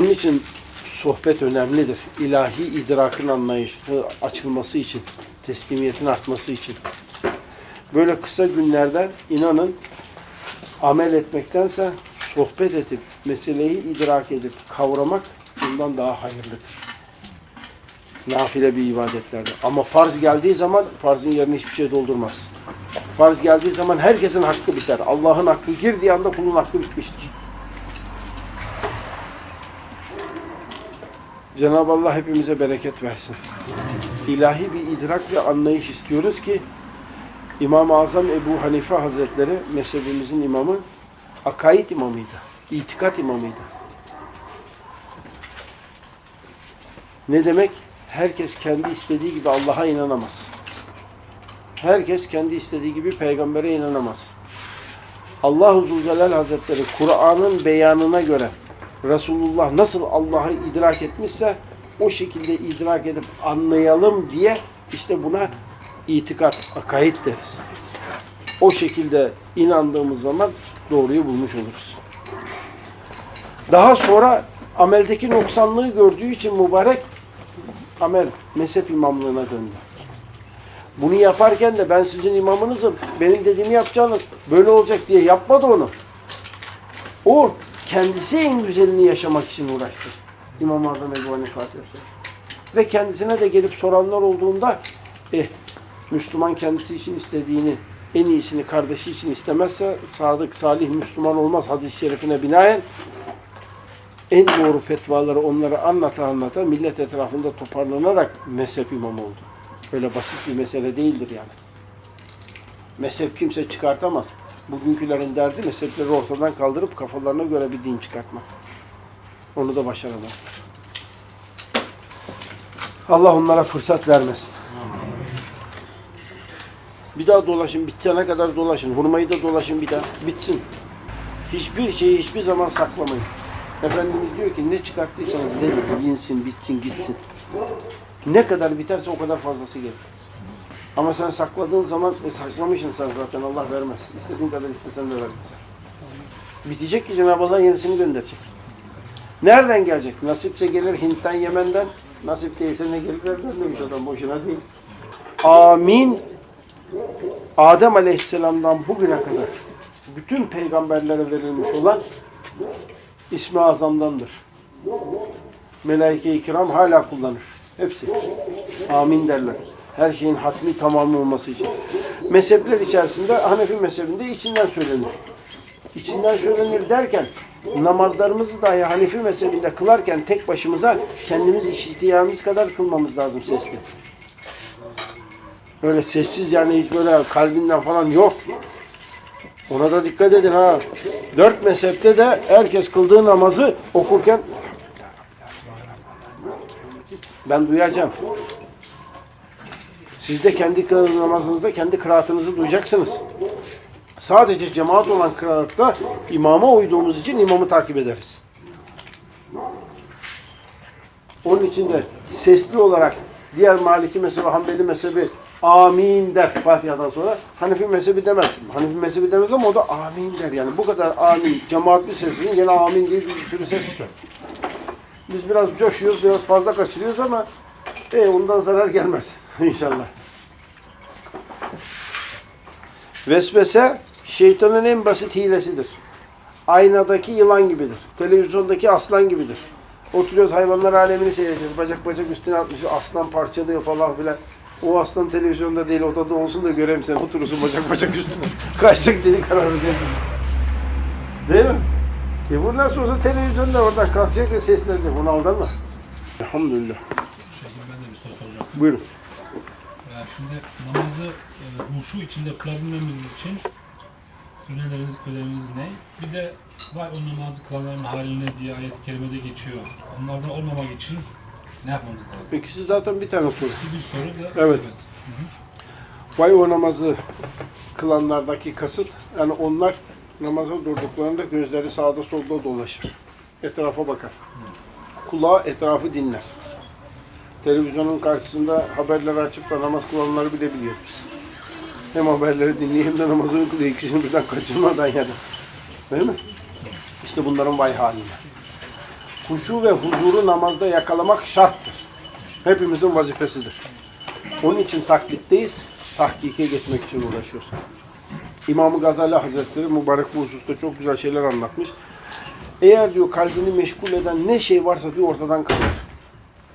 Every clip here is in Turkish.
için sohbet önemlidir. İlahi idrakın anlayışı açılması için, teslimiyetin artması için. Böyle kısa günlerden inanın amel etmektense sohbet edip, meseleyi idrak edip kavramak bundan daha hayırlıdır. Nafile bir ibadetlerde. Ama farz geldiği zaman farzın yerine hiçbir şey doldurmaz. Farz geldiği zaman herkesin hakkı biter. Allah'ın hakkı girdiği anda kulun hakkı bitmiştir. Cenab-ı Allah hepimize bereket versin. İlahi bir idrak ve anlayış istiyoruz ki İmam-ı Azam Ebu Hanife Hazretleri mezhebimizin imamı akaid imamıydı. itikat imamıydı. Ne demek? Herkes kendi istediği gibi Allah'a inanamaz. Herkes kendi istediği gibi peygambere inanamaz. Allah-u Zülcelal Hazretleri Kur'an'ın beyanına göre Resulullah nasıl Allah'ı idrak etmişse o şekilde idrak edip anlayalım diye işte buna itikat, akaid deriz. O şekilde inandığımız zaman doğruyu bulmuş oluruz. Daha sonra ameldeki noksanlığı gördüğü için mübarek amel mezhep imamlığına döndü. Bunu yaparken de ben sizin imamınızım, benim dediğimi yapacaksınız, böyle olacak diye yapmadı onu. O kendisi en güzelini yaşamak için uğraştı. İmam-ı Azam Ebu Hanife Hazretleri. Ve kendisine de gelip soranlar olduğunda eh, Müslüman kendisi için istediğini, en iyisini kardeşi için istemezse sadık, salih Müslüman olmaz hadis-i şerifine binaen en doğru fetvaları onlara anlata anlata millet etrafında toparlanarak mezhep imamı oldu. Öyle basit bir mesele değildir yani. Mezhep kimse çıkartamaz. Bugünkülerin derdi mezhepleri ortadan kaldırıp kafalarına göre bir din çıkartmak. Onu da başaramazlar. Allah onlara fırsat vermesin. Bir daha dolaşın, bitene kadar dolaşın. Hurmayı da dolaşın bir daha, bitsin. Hiçbir şeyi hiçbir zaman saklamayın. Efendimiz diyor ki ne çıkarttıysanız verin, yinsin, bitsin, gitsin. Ne kadar biterse o kadar fazlası gelir. Ama sen sakladığın zaman, e, saklamışsın sen zaten Allah vermez. İstediğin kadar istesen de vermez. Bitecek ki Cenab-ı Allah yenisini gönderecek. Nereden gelecek? Nasipse gelir Hint'ten, Yemen'den. Nasip değilse ne gelir nereden demiş adam boşuna değil. Amin. Adem Aleyhisselam'dan bugüne kadar bütün peygamberlere verilmiş olan ismi azamdandır. Melaike-i kiram hala kullanır. Hepsi. Amin derler. Her şeyin hatmi tamamı olması için. Mezhepler içerisinde Hanefi mezhebinde içinden söylenir. İçinden söylenir derken namazlarımızı dahi Hanefi mezhebinde kılarken tek başımıza kendimiz işitiyamız kadar kılmamız lazım sesli. Öyle sessiz yani hiç böyle kalbinden falan yok. Ona da dikkat edin ha. Dört mezhepte de herkes kıldığı namazı okurken ben duyacağım. Siz de kendi namazınızda kendi kıraatınızı duyacaksınız. Sadece cemaat olan kıraatta imama uyduğumuz için imamı takip ederiz. Onun için de sesli olarak diğer Maliki mezhebi, Hanbeli mezhebi amin der Fatiha'dan sonra. Hanefi mezhebi demez. Hanefi mezhebi demez ama o da amin der. Yani bu kadar amin, cemaatli sesinin yine amin diye bir sürü ses çıkar. Biz biraz coşuyoruz, biraz fazla kaçırıyoruz ama e, ondan zarar gelmez inşallah. Vesvese şeytanın en basit hilesidir. Aynadaki yılan gibidir. Televizyondaki aslan gibidir. Oturuyoruz hayvanlar alemini seyrediyoruz. Bacak bacak üstüne atmış aslan parçalıyor falan filan. O aslan televizyonda değil odada olsun da göreyim seni. Oturursun bacak bacak üstüne. Kaçacak deli kararı değil. Değil mi? E bu nasıl olsa televizyonda oradan kalkacak ve seslenecek. Bunu aldanma. Elhamdülillah. Şeyhim ben de bir soru soracağım. Buyurun. Yani şimdi namazı e, huşu içinde kılabilmemiz için öneriniz, öneriniz ne? Bir de var o namazı kılanların haline diye ayet-i kerimede geçiyor. Onlardan olmamak için ne yapmamız lazım? İkisi zaten bir tane soru. Bu bir soru da Evet. Vay o namazı kılanlardaki kasıt, yani onlar namaza durduklarında gözleri sağda solda dolaşır. Etrafa bakar. Kulağı etrafı dinler. Televizyonun karşısında haberleri açıp da namaz kılanları bile biliyoruz. Hem haberleri dinliyor hem de namazını kılıyor. İkisini birden kaçırmadan yani. Değil mi? İşte bunların vay haline. huşu ve huzuru namazda yakalamak şarttır. Hepimizin vazifesidir. Onun için taklitteyiz, tahkike geçmek için uğraşıyoruz. İmam-ı Gazali Hazretleri mübarek bu hususta çok güzel şeyler anlatmış. Eğer diyor kalbini meşgul eden ne şey varsa diyor ortadan kalır.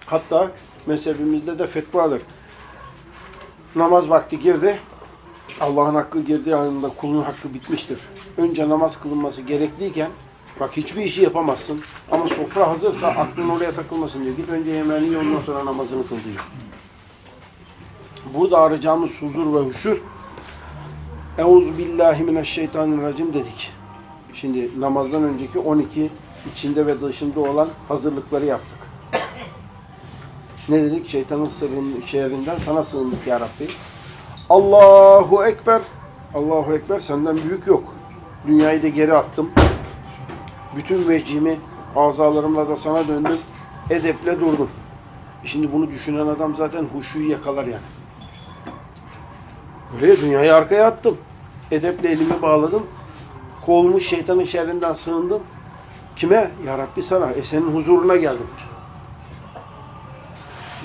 Hatta mezhebimizde de fetvadır. Namaz vakti girdi. Allah'ın hakkı girdiği anında kulun hakkı bitmiştir. Önce namaz kılınması gerekliyken bak hiçbir işi yapamazsın. Ama sofra hazırsa aklın oraya takılmasın diyor. Git önce yemeğini ye ondan sonra namazını kıl diyor. Burada arayacağımız huzur ve huşur Euzu billahi mineşşeytanirracim dedik. Şimdi namazdan önceki 12 içinde ve dışında olan hazırlıkları yaptık. Ne dedik? Şeytanın sırrının şerrinden sana sığındık ya Rabbi. Allahu Ekber. Allahu Ekber senden büyük yok. Dünyayı da geri attım. Bütün vecihimi azalarımla da sana döndüm. Edeple durdum. E Şimdi bunu düşünen adam zaten huşuyu yakalar yani. Öyle dünyayı arkaya attım. Edeple elimi bağladım. Kolumu şeytanın şerrinden sığındım. Kime? Ya Rabbi sana. E senin huzuruna geldim.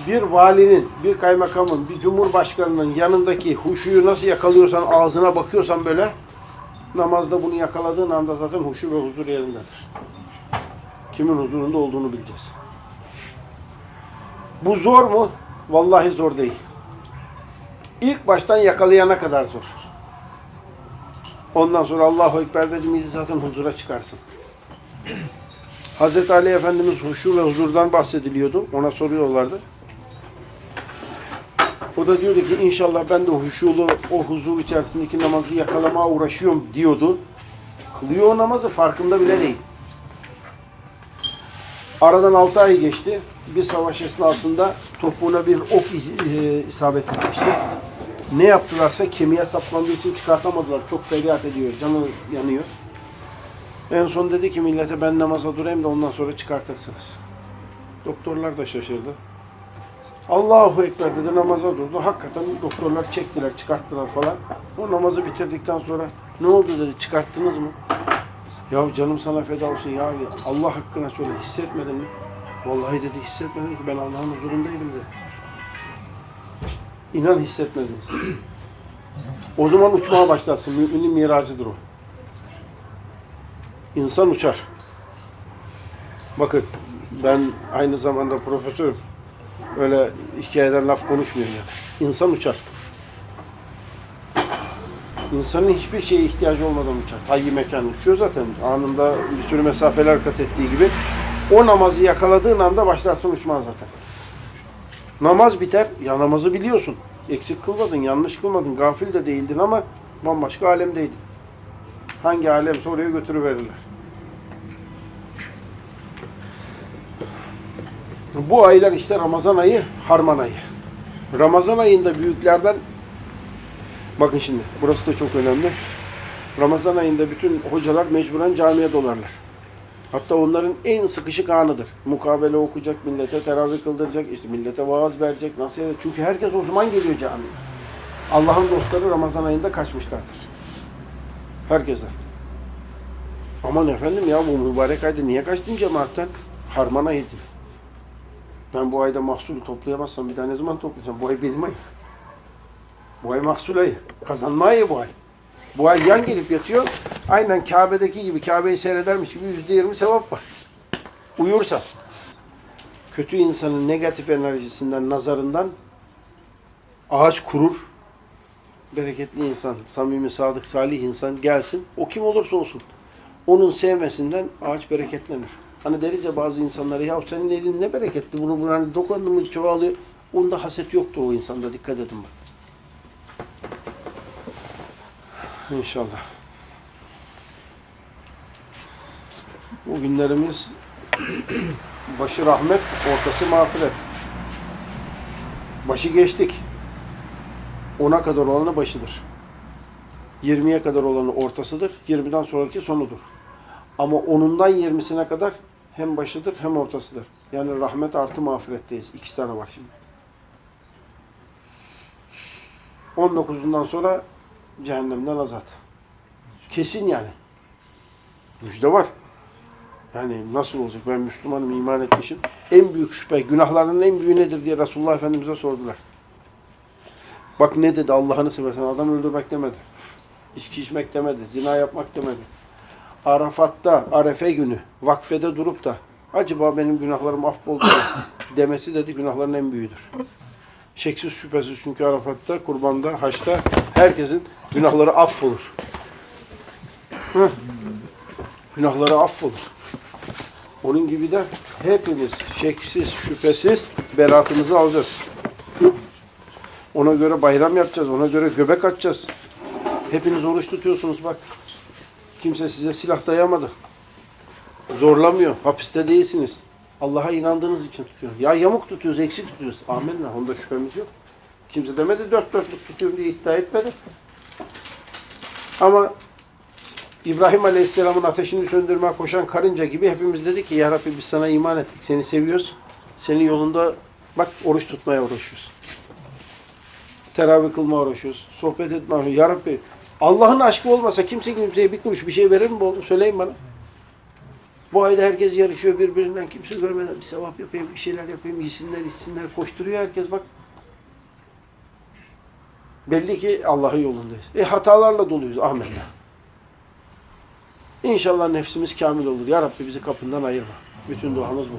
Bir valinin, bir kaymakamın, bir cumhurbaşkanının yanındaki huşuyu nasıl yakalıyorsan, ağzına bakıyorsan böyle, namazda bunu yakaladığın anda zaten huşu ve huzur yerindedir. Kimin huzurunda olduğunu bileceğiz. Bu zor mu? Vallahi zor değil. İlk baştan yakalayana kadar zor. Ondan sonra Allahu Ekber dedi miydi zaten huzura çıkarsın. Hazreti Ali Efendimiz huşu ve huzurdan bahsediliyordu. Ona soruyorlardı. O da diyordu ki inşallah ben de huşulu o huzur içerisindeki namazı yakalamaya uğraşıyorum diyordu. Kılıyor o namazı farkında bile değil. Aradan 6 ay geçti. Bir savaş esnasında topuğuna bir ok e, isabet etmişti. Ne yaptılarsa kemiğe saplandığı için çıkartamadılar. Çok feryat ediyor, canı yanıyor. En son dedi ki millete ben namaza durayım da ondan sonra çıkartırsınız. Doktorlar da şaşırdı. Allahu Ekber dedi namaza durdu. Hakikaten doktorlar çektiler, çıkarttılar falan. O namazı bitirdikten sonra ne oldu dedi çıkarttınız mı? Ya canım sana feda olsun ya Allah hakkına söyle hissetmedin mi? Vallahi dedi hissetmedim ki ben Allah'ın huzurundaydım dedi. İnan hissetmediniz. O zaman uçmaya başlarsın. Müminin miracıdır o. İnsan uçar. Bakın ben aynı zamanda profesörüm. Öyle hikayeden laf konuşmuyorum ya. İnsan uçar. İnsanın hiçbir şeye ihtiyacı olmadan uçar. Tayyi mekan uçuyor zaten. Anında bir sürü mesafeler kat ettiği gibi. O namazı yakaladığın anda başlarsın uçmaya zaten. Namaz biter. Ya namazı biliyorsun. Eksik kılmadın, yanlış kılmadın, gafil de değildin ama bambaşka alemdeydin. Hangi alemse oraya götürüverirler. Bu aylar işte Ramazan ayı, Harman ayı. Ramazan ayında büyüklerden bakın şimdi burası da çok önemli. Ramazan ayında bütün hocalar mecburen camiye dolarlar. Hatta onların en sıkışık anıdır. Mukabele okuyacak, millete teravih kıldıracak, işte millete vaaz verecek, nasihat Çünkü herkes o zaman geliyor camiye. Allah'ın dostları Ramazan ayında kaçmışlardır. Herkesler. Aman efendim ya bu mübarek ayda niye kaçtın cemaatten? Harman ayıydı. Ben bu ayda mahsulü toplayamazsam bir daha ne zaman toplayacağım? Bu ay benim ayım. Bu ay mahsul ayı. Kazanma ayı bu ay. Bu ay yan gelip yatıyor. Aynen Kabe'deki gibi Kabe'yi seyredermiş gibi yüzde yirmi sevap var. Uyursa. Kötü insanın negatif enerjisinden, nazarından ağaç kurur. Bereketli insan, samimi, sadık, salih insan gelsin. O kim olursa olsun. Onun sevmesinden ağaç bereketlenir. Hani deriz ya bazı insanlara ya senin elin ne bereketli bunu, bunu hani dokundumuz çoğalıyor. Onda haset yoktur o insanda dikkat edin bak. İnşallah. Bu günlerimiz başı rahmet, ortası mağfiret. Başı geçtik. 10'a kadar olanı başıdır. 20'ye kadar olanı ortasıdır. 20'den sonraki sonudur. Ama 10'undan 20'sine kadar hem başıdır hem ortasıdır. Yani rahmet artı mağfiretteyiz. İki tane var şimdi. 19'undan sonra cehennemden azat. Kesin yani. Müjde var. Yani nasıl olacak? Ben Müslümanım, iman etmişim. En büyük şüphe, günahlarının en büyüğü nedir diye Resulullah Efendimiz'e sordular. Bak ne dedi Allah'ını seversen adam öldürmek demedi. İçki içmek demedi. Zina yapmak demedi. Arafat'ta, Arefe günü, vakfede durup da acaba benim günahlarım affoldu mu?" demesi dedi günahların en büyüğüdür. Şeksiz şüphesiz çünkü Arafat'ta, kurbanda, haçta herkesin günahları affolur. Hı. Günahları affolur. Onun gibi de hepimiz şeksiz, şüphesiz beratımızı alacağız. Ona göre bayram yapacağız, ona göre göbek atacağız. Hepiniz oruç tutuyorsunuz bak. Kimse size silah dayamadı. Zorlamıyor. Hapiste değilsiniz. Allah'a inandığınız için tutuyor. Ya yamuk tutuyoruz, eksik tutuyoruz. Amenna. Onda şüphemiz yok. Kimse demedi dört dörtlük tutuyorum diye iddia etmedi. Ama İbrahim Aleyhisselam'ın ateşini söndürmeye koşan karınca gibi hepimiz dedik ki Ya Rabbi biz sana iman ettik. Seni seviyoruz. Senin yolunda bak oruç tutmaya uğraşıyoruz. Teravih kılmaya uğraşıyoruz. Sohbet etmeye. Ya Rabbi Allah'ın aşkı olmasa kimse kimseye bir kuruş bir şey verir mi oldu? Söyleyin bana. Bu ayda herkes yarışıyor birbirinden. Kimse görmeden bir sevap yapayım, bir şeyler yapayım, yesinler, içsinler. Koşturuyor herkes bak. Belli ki Allah'ın yolundayız. E hatalarla doluyuz. Amenna. İnşallah nefsimiz kamil olur. Ya Rabbi bizi kapından ayırma. Bütün duamız bu.